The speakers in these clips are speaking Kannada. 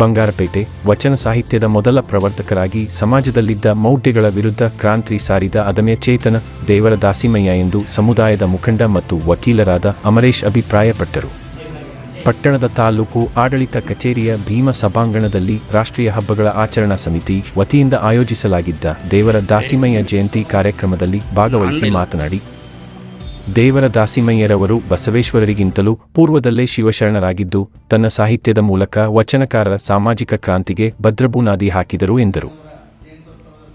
ಬಂಗಾರಪೇಟೆ, ವಚನ ಸಾಹಿತ್ಯದ ಮೊದಲ ಪ್ರವರ್ತಕರಾಗಿ ಸಮಾಜದಲ್ಲಿದ್ದ ಮೌಢ್ಯಗಳ ವಿರುದ್ಧ ಕ್ರಾಂತಿ ಸಾರಿದ ಅದಮ್ಯ ಚೇತನ, ದೇವರ ದಾಸಿಮಯ್ಯ ಎಂದು ಸಮುದಾಯದ ಮುಖಂಡ ಮತ್ತು ವಕೀಲರಾದ ಅಮರೇಶ್ ಅಭಿಪ್ರಾಯಪಟ್ಟರು. ಪಟ್ಟಣದ ತಾಲೂಕು ಆಡಳಿತ ಕಚೇರಿಯ ಭೀಮ ಸಭಾಂಗಣದಲ್ಲಿ ರಾಷ್ಟ್ರೀಯ ಹಬ್ಬಗಳ ಆಚರಣಾ ಸಮಿತಿ ವತಿಯಿಂದ ಆಯೋಜಿಸಲಾಗಿದ್ದ ದೇವರ ದಾಸಿಮಯ್ಯ ಜಯಂತಿ ಕಾರ್ಯಕ್ರಮದಲ್ಲಿ ಭಾಗವಹಿಸಿ ಮಾತನಾಡಿ ದೇವರ ದಾಸಿಮಯ್ಯರವರು ಬಸವೇಶ್ವರರಿಗಿಂತಲೂ ಪೂರ್ವದಲ್ಲೇ ಶಿವಶರಣರಾಗಿದ್ದು ತನ್ನ ಸಾಹಿತ್ಯದ ಮೂಲಕ ವಚನಕಾರರ ಸಾಮಾಜಿಕ ಕ್ರಾಂತಿಗೆ ಭದ್ರಬುನಾದಿ ಹಾಕಿದರು ಎಂದರು.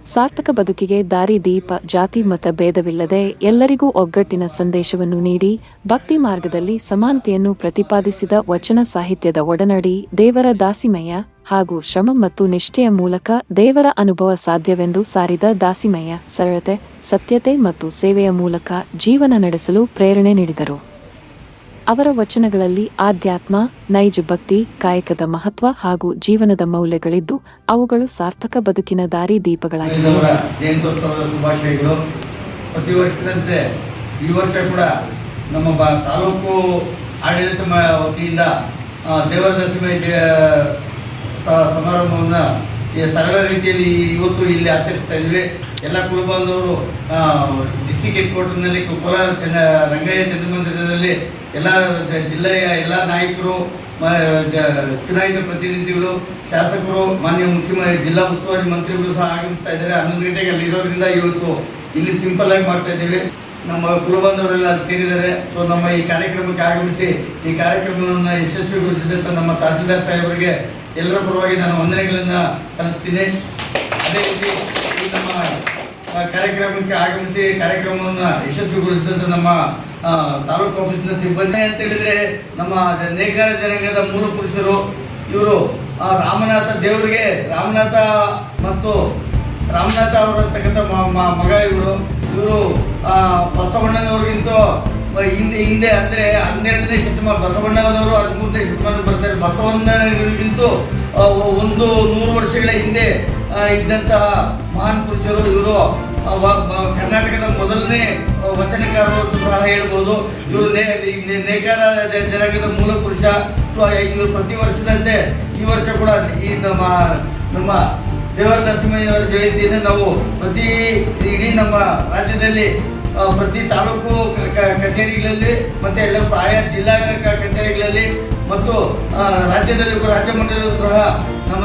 ಸಾರ್ಥಕ ಬದುಕಿಗೆ ದಾರಿ, ದೀಪ, ಜಾತಿ, ಮತ ಭೇದವಿಲ್ಲದೆ ಎಲ್ಲರಿಗೂ ಒಗ್ಗಟ್ಟಿನ ಸಂದೇಶವನ್ನು ನೀಡಿ ಭಕ್ತಿ ಮಾರ್ಗದಲ್ಲಿ ಸಮಾನತೆಯನ್ನು ಪ್ರತಿಪಾದಿಸಿದ ವಚನ ಸಾಹಿತ್ಯದ ಒಡನಡಿ ದೇವರ ದಾಸಿಮಯ್ಯ ಹಾಗೂ ಶ್ರಮ ಮತ್ತು ನಿಷ್ಠೆಯ ಮೂಲಕ ದೇವರ ಅನುಭವ ಸಾಧ್ಯವೆಂದು ಸಾರಿದ ದಾಸಿಮಯ್ಯ ಸರಳತೆ, ಸತ್ಯತೆ ಮತ್ತು ಸೇವೆಯ ಮೂಲಕ ಜೀವನ ನಡೆಸಲು ಪ್ರೇರಣೆ ನೀಡಿದರು. ಅವರ ವಚನಗಳಲ್ಲಿ ಆಧ್ಯಾತ್ಮ, ನೈಜ ಭಕ್ತಿ, ಕಾಯಕದ ಮಹತ್ವ ಹಾಗೂ ಜೀವನದ ಮೌಲ್ಯಗಳಿದ್ದು, ಅವುಗಳು ಸಾರ್ಥಕ ಬದುಕಿನ ದಾರಿ ದೀಪಗಳಾಗಿವೆ. ಪ್ರತಿ ವರ್ಷದಂತೆ ಈ ವರ್ಷ ಕೂಡ ನಮ್ಮ ತಾಲೂಕು ಆಡಳಿತ ವತಿಯಿಂದ ದೇವರ ಜ- ಸಮಾರಂಭವನ್ನು ಸರಳ ರೀತಿಯಲ್ಲಿ ಇವತ್ತು ಇಲ್ಲಿ ಆಚರಿಸ್ತಾ ಇದ್ವಿ. ಎಲ್ಲ ಕುಲಬಾಂಧವರು ಡಿಸ್ಟಿಕ್ ಹೆಡ್ ಕ್ವಾರ್ಟರ್ನಲ್ಲಿ ಕೋಲಾರ ರಂಗಯ್ಯ ಚಂದ್ರಮಂದಿರದಲ್ಲಿ ಎಲ್ಲ ಜಿಲ್ಲೆಯ ಎಲ್ಲ ನಾಯಕರು ಚುನಾಯಿತ ಪ್ರತಿನಿಧಿಗಳು, ಶಾಸಕರು, ಮಾನ್ಯ ಮುಖ್ಯಮಂತ್ರಿ, ಜಿಲ್ಲಾ ಉಸ್ತುವಾರಿ ಮಂತ್ರಿಗಳು ಸಹ ಆಗಮಿಸ್ತಾ ಇದ್ದಾರೆ. ಹನ್ನೊಂದು ಗಂಟೆಗೆ ಅಲ್ಲಿ ಇರೋದ್ರಿಂದ ಇವತ್ತು ಇಲ್ಲಿ ಸಿಂಪಲ್ ಆಗಿ ಮಾಡ್ತಾ ಇದ್ದೀವಿ. ನಮ್ಮ ಕುಲಬಂಧವರೆಲ್ಲ ಅಲ್ಲಿ ಸೇರಿದ್ದಾರೆ. ಸೊ ನಮ್ಮ ಈ ಕಾರ್ಯಕ್ರಮಕ್ಕೆ ಆಗಮಿಸಿ ಈ ಕಾರ್ಯಕ್ರಮವನ್ನು ಯಶಸ್ವಿಗೊಳಿಸಿದಂಥ ನಮ್ಮ ತಹಸೀಲ್ದಾರ್ ಸಾಹೇಬರಿಗೆ ಎಲ್ಲರ ಪರವಾಗಿ ನಾನು ವಂದನೆಗಳನ್ನು ಕಲಿಸ್ತೀನಿ ಅದೇ ರೀತಿ ಈ ನಮ್ಮ ಕಾರ್ಯಕ್ರಮಕ್ಕೆ ಆಗಮಿಸಿ ಕಾರ್ಯಕ್ರಮವನ್ನು ಯಶಸ್ವಿಗೊಳಿಸಿದಂಥ ನಮ್ಮ ತಾಲೂಕು ಆಫೀಸಿನ ಸಿಬ್ಬಂದಿ. ಅಂತ ಹೇಳಿದ್ರೆ ನಮ್ಮ ನೇಕಾರ ಜನಾಂಗದ ಮೂಲ ಪುರುಷರು, ಇವರು ರಾಮನಾಥ ದೇವರಿಗೆ, ರಾಮನಾಥ ಮತ್ತು ರಾಮನಾಥ ಅವರು ಅಂತಕ್ಕಂಥ ಮ- ಮ- ಮಗ ಇವರು. ಇವರು ಬಸವಣ್ಣನವ್ರಿಗಿಂತ ಹಿಂದೆ ಹಿಂದೆ ಅಂದರೆ ಹನ್ನೆರಡನೇ ಶತಮಾನ ಬಸವಣ್ಣನವರು ಹದಿಮೂರನೇ ಶತಮಾನ ಬರ್ತಾರೆ. ಬಸವಣ್ಣಗಿಂತು ಒಂದು ನೂರು ವರ್ಷಗಳ ಹಿಂದೆ ಇದ್ದಂತಹ ಮಹಾನ್ ಪುರುಷರು ಇವರು. ಕರ್ನಾಟಕದ ಮೊದಲನೇ ವಚನಕಾರರು ಅಂತ ಸಹ ಹೇಳ್ಬೋದು. ಇವರು ನೇಕಾರ ಜನಾಂಗದ ಮೂಲ ಪುರುಷ. ಇವರು ಪ್ರತಿ ವರ್ಷದಂತೆ ಈ ವರ್ಷ ಕೂಡ ಈ ನಮ್ಮ ನಮ್ಮ ದೇವರ ನರಸಿಂಹಯ್ಯನವರ ಜಯಂತಿಯನ್ನು ನಾವು ಪ್ರತಿ, ಇಡೀ ನಮ್ಮ ರಾಜ್ಯದಲ್ಲಿ ಪ್ರತಿ ತಾಲೂಕು ಕಚೇರಿಗಳಲ್ಲಿ ಮತ್ತೆ ಎಲ್ಲ ಆಯಾ ಜಿಲ್ಲಾ ಕಚೇರಿಗಳಲ್ಲಿ ಮತ್ತು ರಾಜ್ಯದಲ್ಲಿ ರಾಜ್ಯ ಮಟ್ಟದಲ್ಲೂ ಸಹ ನಮ್ಮ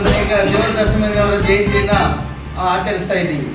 ದೇವರ ನರಸಿಂಹಯ್ಯನವರ ಜಯಂತಿಯನ್ನು ಆಚರಿಸ್ತಾ ಇದ್ದೀವಿ.